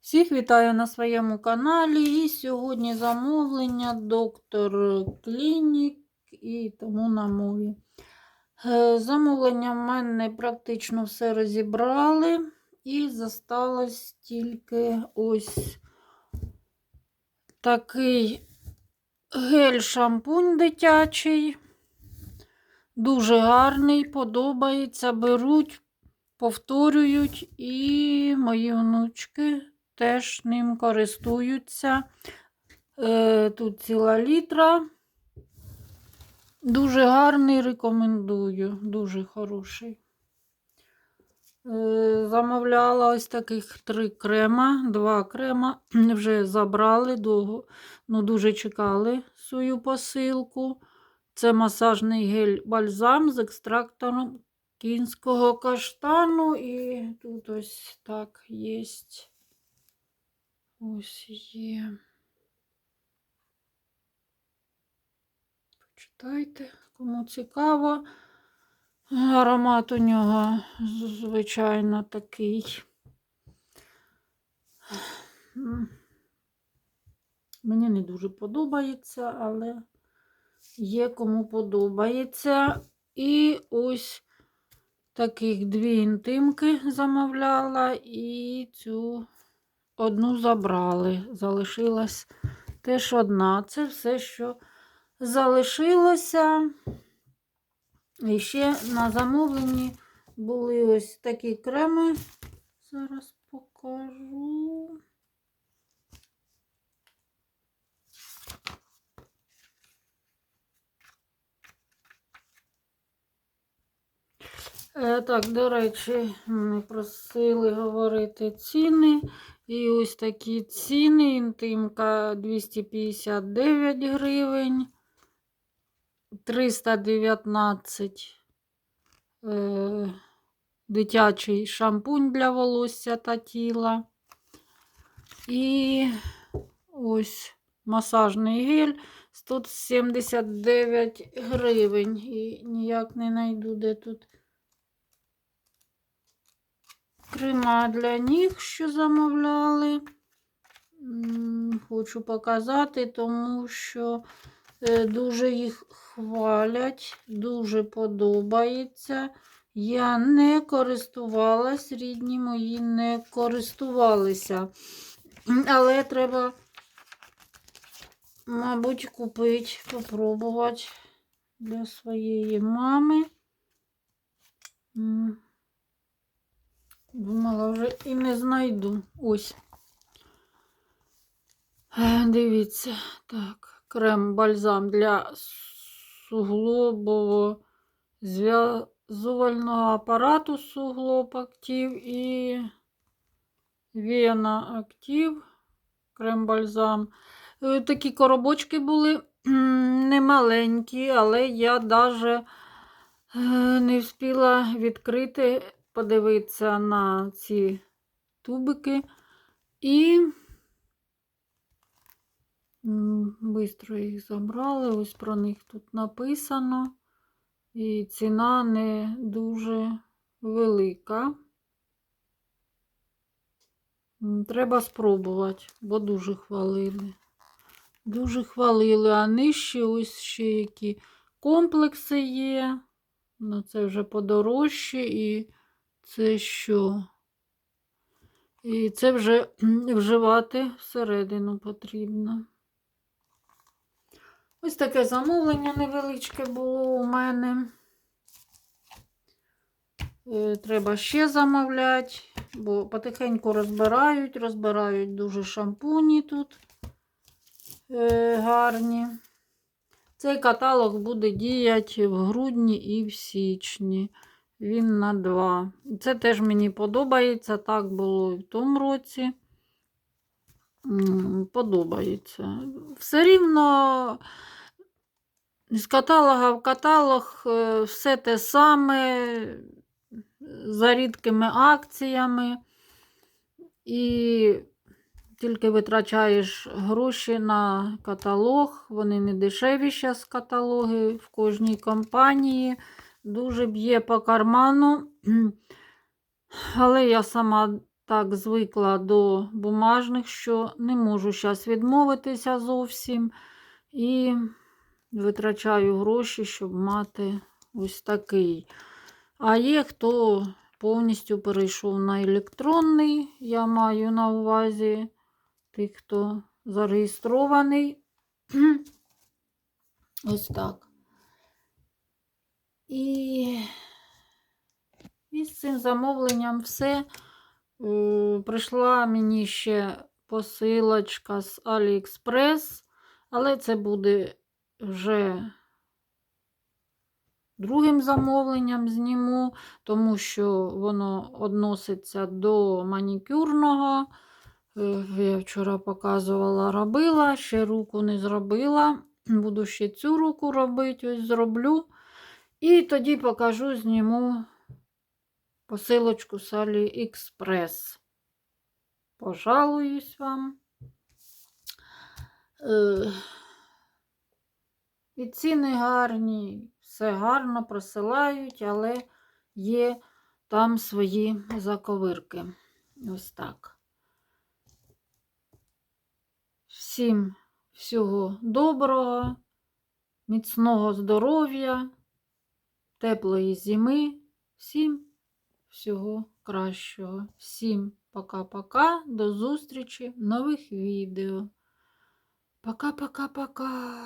Всіх вітаю на своєму каналі. І сьогодні замовлення доктор Клінік і тому на мові. Е, Замовлення в мене практично все розібрали. І зосталось тільки ось такий гель-шампунь дитячий. Дуже гарний, подобається. Беруть, повторюють, і мої внучки теж ним користуються. Е, Тут ціла літра. Дуже гарний, рекомендую, дуже хороший. Е, Замовляла ось таких три крема, два крема вже забрали, довго, ну, дуже чекали свою посилку. Це масажний гель-бальзам з екстрактором кінського каштану. І тут ось так є. Ось є. Почитайте, кому цікаво. Аромат у нього, звичайно, такий. Мені не дуже подобається, але є кому подобається. І ось таких дві інтимки замовляла, і цю одну забрали. Залишилась теж одна. Це все, що залишилося. І ще на замовленні були ось такі креми. Зараз покажу. Так, до речі, мене просили говорити ціни. І ось такі ціни. Інтимка 259 гривень, 319 е, дитячий шампунь для волосся та тіла. І ось масажний гель 179 гривень. І ніяк не знайду, де тут крема для ніг, що замовляли. Хочу показати, тому що е, дуже їх хвалять, дуже подобається. Я не користувалась, рідні мої не користувалися. Але треба, мабуть, купити, попробувати для своєї мами. Думала, вже і не знайду. Ось. Е, Дивіться, так, крем бальзам для суглобово зв'язувального апарату суглоб актив і Вена актив, крем бальзам. Е, Такі коробочки були немаленькі, але я навіть не встигла відкрити, подивитися на ці тубики. І бистро їх забрали. Ось про них тут написано. І ціна не дуже велика. Треба спробувати, бо дуже хвалили. Дуже хвалили, а нижче ось ще які комплекси є. Ну, це вже подорожче і це що? І це вже вживати всередину потрібно. Ось таке замовлення невеличке було у мене. Е, Треба ще замовляти, бо потихеньку розбирають, розбирають дуже шампуні тут е, гарні. Цей каталог буде діяти в грудні і в січні. Він на два. Це теж мені подобається. Так було і в тому році. Подобається. Все рівно з каталога в каталог е, все те саме, за рідкими акціями. І тільки витрачаєш гроші на каталог. Вони не дешеві зараз каталоги в кожній компанії. Дуже б'є по карману. Але я сама так звикла до бумажних, що не можу зараз відмовитися зовсім. І витрачаю гроші, щоб мати ось такий. А є хто повністю перейшов на електронний, я маю на увазі тих, хто зареєстрований. Ось так. І, і з цим замовленням все. Прийшла мені ще посилочка з AliExpress, але це буде вже другим замовленням зніму, тому що воно відноситься до манікюрного. Е, Я вчора показувала, робила, ще руку не зробила. Буду ще цю руку робити, ось зроблю. І тоді покажу, зніму посилочку з AliExpress. Пожалуюсь вам. Е, І ціни гарні, все гарно присилають, але є там свої заковирки. Ось так. Всім всього доброго, міцного здоров'я, теплої зими. Всім всього кращого. Всім пока-пока. До зустрічі в нових відео. Пока-пока-пока.